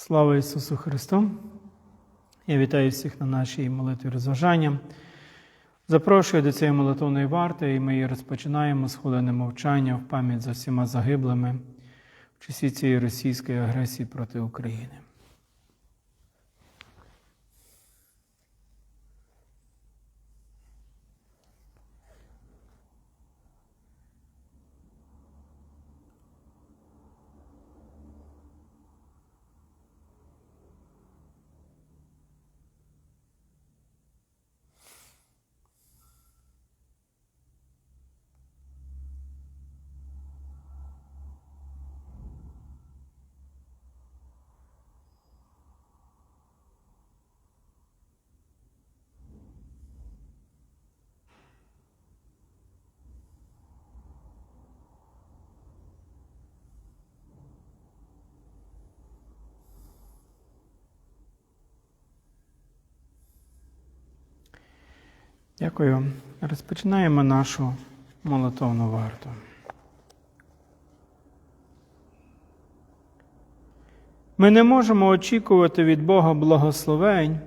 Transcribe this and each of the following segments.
Слава Ісусу Христу! Я вітаю всіх на нашій молитві розважання. Запрошую до цієї молитовної варти, і ми її розпочинаємо з хвилини мовчання в пам'ять за всіма загиблими в часі цієї російської агресії проти України. Дякую. Розпочинаємо нашу молитовну варту. Ми не можемо очікувати від Бога благословень,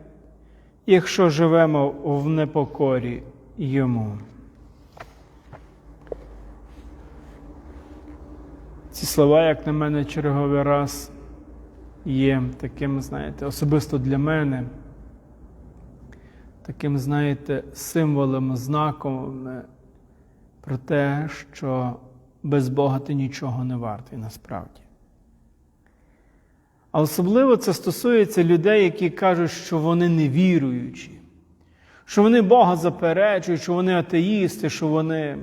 якщо живемо в непокорі Йому. Ці слова, як на мене, черговий раз є таким, знаєте, особисто для мене таким, знаєте, символом, знаком е, про те, що без Бога ти нічого не вартий насправді. А особливо це стосується людей, які кажуть, що вони невіруючі, що вони Бога заперечують, що вони атеїсти, що вони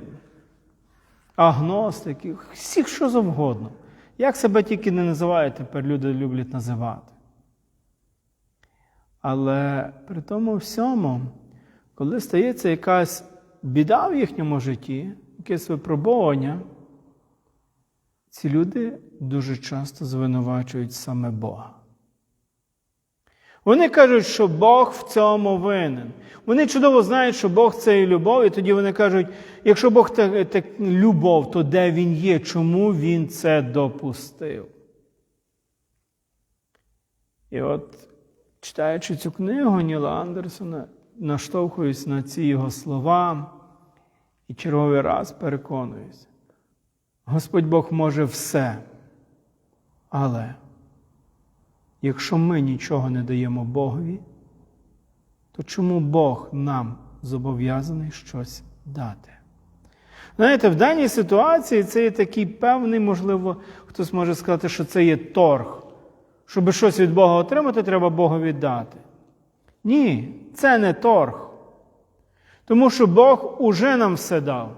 агностики, всіх що завгодно. Як себе тільки не називають, тепер люди люблять називати. Але при тому всьому, коли стається якась біда в їхньому житті, якесь випробування, ці люди дуже часто звинувачують саме Бога. Вони кажуть, що Бог в цьому винен. Вони чудово знають, що Бог це і любов, і тоді вони кажуть, якщо Бог так, так любов, то де Він є, чому Він це допустив? І от Читаючи цю книгу Ніла Андерсона, наштовхуюсь на ці його слова і черговий раз переконуюсь. Господь Бог може все. Але якщо ми нічого не даємо Богові, то чому Бог нам зобов'язаний щось дати? Знаєте, в даній ситуації це є такий певний, можливо, хтось може сказати, що це є торг. Щоб щось від Бога отримати, треба Богу віддати. Ні, це не торг. Тому що Бог уже нам все дав.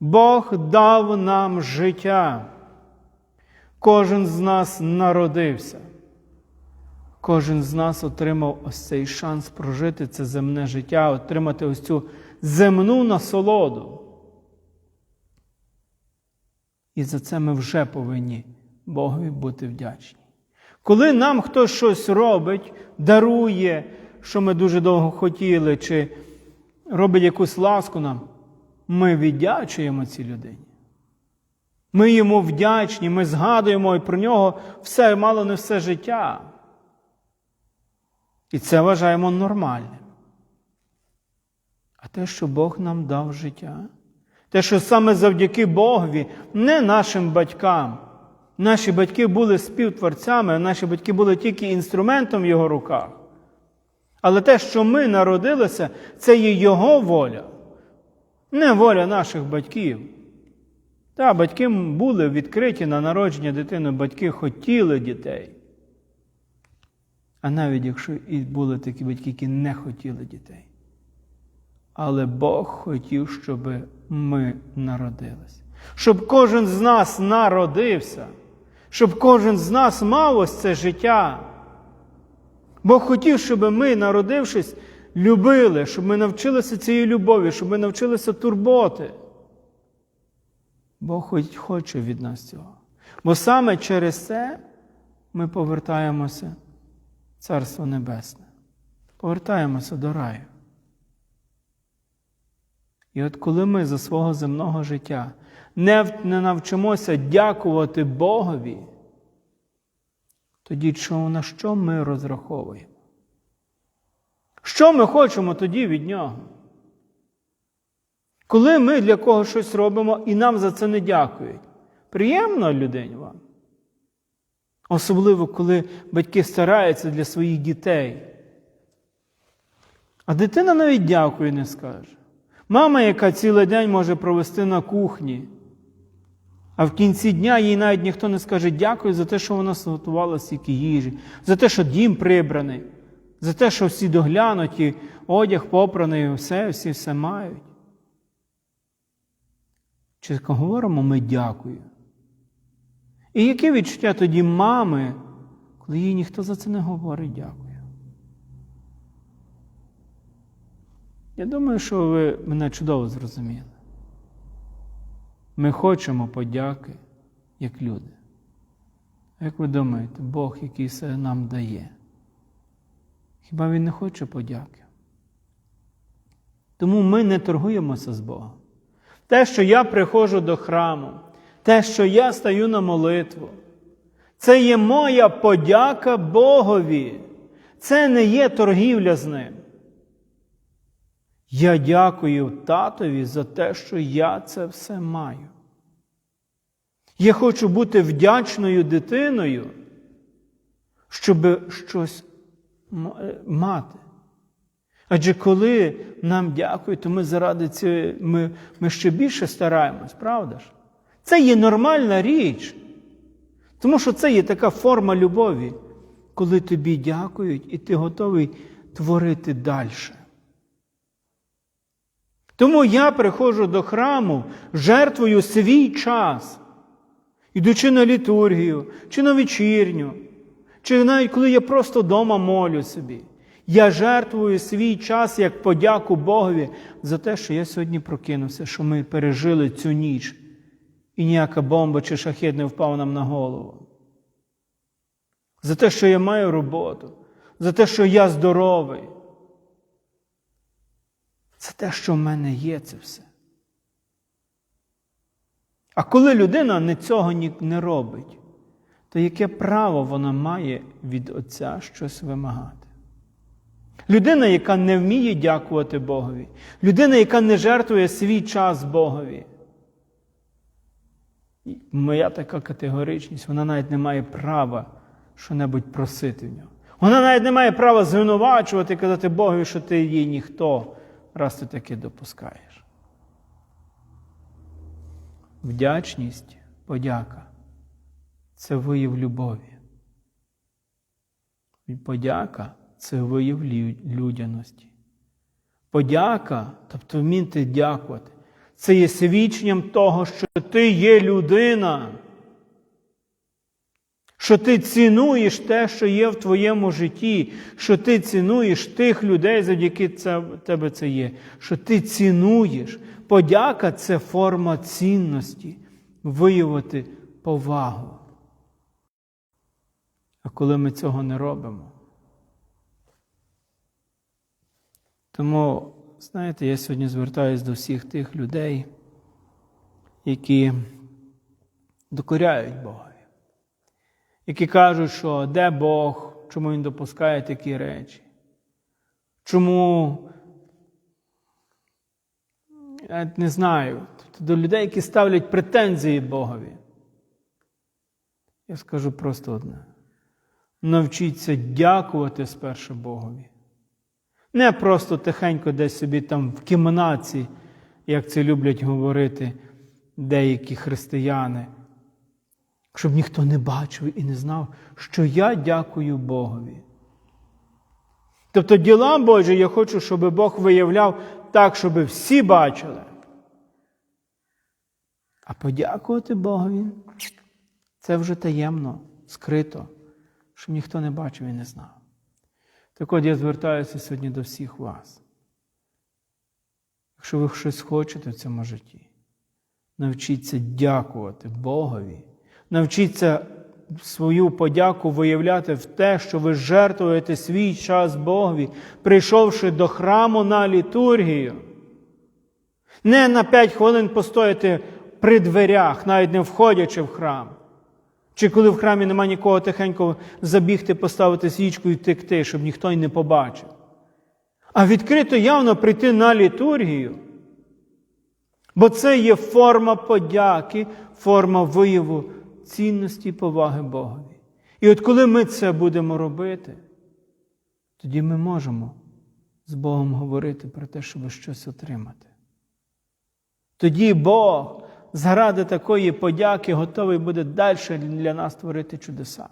Бог дав нам життя. Кожен з нас народився. Кожен з нас отримав ось цей шанс прожити це земне життя, отримати ось цю земну насолоду. І за це ми вже повинні Богові бути вдячні. Коли нам хтось щось робить, дарує, що ми дуже довго хотіли, чи робить якусь ласку нам, ми віддячуємо цій людині. Ми йому вдячні, ми згадуємо і про нього все, мало не все життя. І це вважаємо нормальним. А те, що Бог нам дав життя, те, що саме завдяки Богові, не нашим батькам. Наші батьки були співтворцями, наші батьки були тільки інструментом в його руках. Але те, що ми народилися, це є Його воля, не воля наших батьків. Так, батьки були відкриті на народження дитини, батьки хотіли дітей. А навіть якщо і були такі батьки, які не хотіли дітей. Але Бог хотів, щоб ми народилися. Щоб кожен з нас народився щоб кожен з нас мав ось це життя. Бог хотів, щоб ми, народившись, любили, щоб ми навчилися цієї любові, щоб ми навчилися турботи. Бог хоче від нас цього. Бо саме через це ми повертаємося в Царство Небесне, повертаємося до раю. І от коли ми за свого земного життя не навчимося дякувати Богові, тоді на що ми розраховуємо? Що ми хочемо тоді від нього? Коли ми для когось щось робимо і нам за це не дякують, приємно людині вам? Особливо, коли батьки стараються для своїх дітей. А дитина навіть дякую не скаже. Мама, яка цілий день може провести на кухні, а в кінці дня їй навіть ніхто не скаже дякую за те, що вона зготувала стільки їжі, за те, що дім прибраний, за те, що всі доглянуті, одяг попраний, все, всі все мають. Чи говоримо ми дякую? І яке відчуття тоді мами, коли їй ніхто за це не говорить дякую? Я думаю, що ви мене чудово зрозуміли. Ми хочемо подяки, як люди. Як ви думаєте, Бог, який все нам дає? Хіба Він не хоче подяки? Тому ми не торгуємося з Богом. Те, що я приходжу до храму, те, що я стаю на молитву, це є моя подяка Богові. Це не є торгівля з ним. Я дякую татові за те, що я це все маю. Я хочу бути вдячною дитиною, щоб щось мати. Адже коли нам дякують, то ми заради цього ми, ми ще більше стараємось, правда ж? Це є нормальна річ. Тому що це є така форма любові, коли тобі дякують, і ти готовий творити далі. Тому я приходжу до храму, жертвую свій час, ідучи на літургію, чи на вечірню, чи навіть коли я просто вдома молю собі. Я жертвую свій час як подяку Богові за те, що я сьогодні прокинувся, що ми пережили цю ніч, і ніяка бомба чи шахет не впав нам на голову. За те, що я маю роботу, за те, що я здоровий. Це те, що в мене є, це все. А коли людина не цього не робить, то яке право вона має від Отця щось вимагати? Людина, яка не вміє дякувати Богові, людина, яка не жертвує свій час Богові. Моя така категоричність, вона навіть не має права що-небудь просити в нього. Вона навіть не має права звинувачувати і казати Богові, що ти їй ніхто раз ти таки допускаєш. Вдячність, подяка це вияв любові. Подяка це вияв людяності. Подяка, тобто вміти дякувати, це є свідченням того, що ти є людина що ти цінуєш те, що є в твоєму житті, що ти цінуєш тих людей, завдяки тебе це є, що ти цінуєш. Подяка це форма цінності, виявити повагу. А коли ми цього не робимо. Тому, знаєте, я сьогодні звертаюся до всіх тих людей, які докоряють Бога які кажуть, що де Бог, чому Він допускає такі речі? Чому я не знаю, тобто до людей, які ставлять претензії Богові. Я скажу просто одне. Навчіться дякувати спершу Богові. Не просто тихенько десь собі там в кімнаті, як це люблять говорити деякі християни щоб ніхто не бачив і не знав, що я дякую Богові. Тобто діла Божі я хочу, щоб Бог виявляв так, щоб всі бачили. А подякувати Богові це вже таємно, скрито, щоб ніхто не бачив і не знав. Так от я звертаюся сьогодні до всіх вас. Якщо ви щось хочете в цьому житті, навчіться дякувати Богові навчіться свою подяку виявляти в те, що ви жертвуєте свій час Богові, прийшовши до храму на літургію. Не на п'ять хвилин постояти при дверях, навіть не входячи в храм. Чи коли в храмі нема нікого тихенько забігти, поставити свічку і втекти, щоб ніхто й не побачив. А відкрито явно прийти на літургію. Бо це є форма подяки, форма вияву цінності і поваги Богові. І от коли ми це будемо робити, тоді ми можемо з Богом говорити про те, щоб щось отримати. Тоді Бог заради такої подяки готовий буде далі для нас творити чудеса.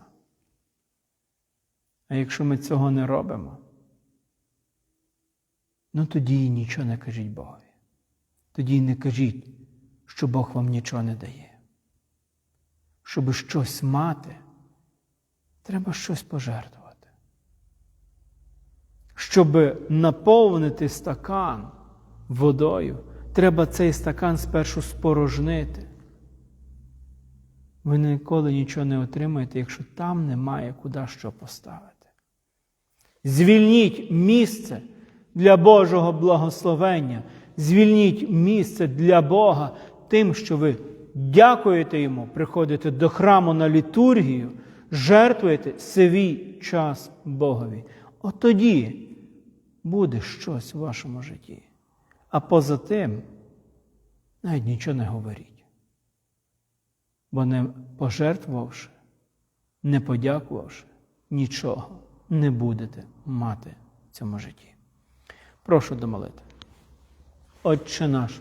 А якщо ми цього не робимо, ну тоді нічого не кажіть Богові. Тоді й не кажіть, що Бог вам нічого не дає. Щоб щось мати, треба щось пожертвувати. Щоб наповнити стакан водою, треба цей стакан спершу спорожнити. Ви ніколи нічого не отримаєте, якщо там немає куди що поставити. Звільніть місце для Божого благословення, звільніть місце для Бога тим, що ви дякуєте Йому, приходите до храму на літургію, жертвуєте свій час Богові. От тоді буде щось в вашому житті. А поза тим навіть нічого не говоріть. Бо не пожертвувавши, не подякувавши, нічого не будете мати в цьому житті. Прошу домолити. Отче наш,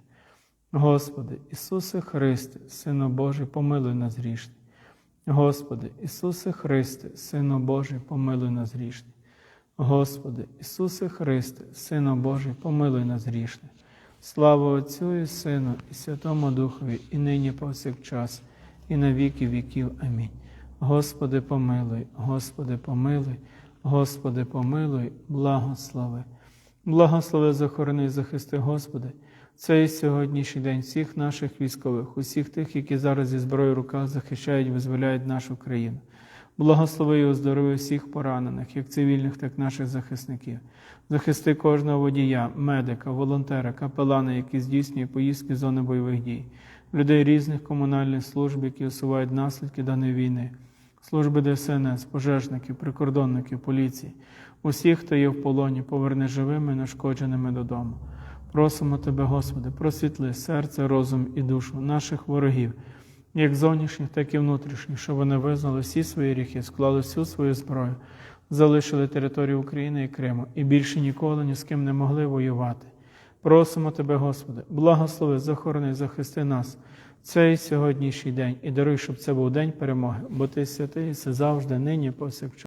Господи, Ісусе Христе, Сину Божий, помилуй нас грішні. Господи, Ісусе Христе, Сину Божий, помилуй нас грішні. Господи, Ісусе Христе, Сину Божий, помилуй нас грішні. Слава Отцю і Сину, і Святому Духові, і нині повсякчас, і на віки віків. Амінь. Господи, помилуй, Господи, помилуй, Господи, помилуй, благослови. Благослови, захорони, і захисти, Господи, цей сьогоднішній день всіх наших військових, усіх тих, які зараз зі зброєю в руках захищають, визволяють нашу країну. Благослови і оздорови всіх поранених, як цивільних, так і наших захисників. Захисти кожного водія, медика, волонтера, капелана, які здійснюють поїздки з зони бойових дій, людей різних комунальних служб, які усувають наслідки даної війни, служби ДСНС, пожежників, прикордонників, поліції, усіх, хто є в полоні, поверни живими, і нашкодженими додому. Просимо Тебе, Господи, просвітли серце, розум і душу наших ворогів, як зовнішніх, так і внутрішніх, щоб вони визнали всі свої гріхи, склали всю свою зброю, залишили територію України і Криму і більше ніколи ні з ким не могли воювати. Просимо Тебе, Господи, благослови, захорони, захисти нас цей сьогоднішній день і даруй, щоб це був день перемоги, бо Ти святий, і все завжди, нині, повсякчас.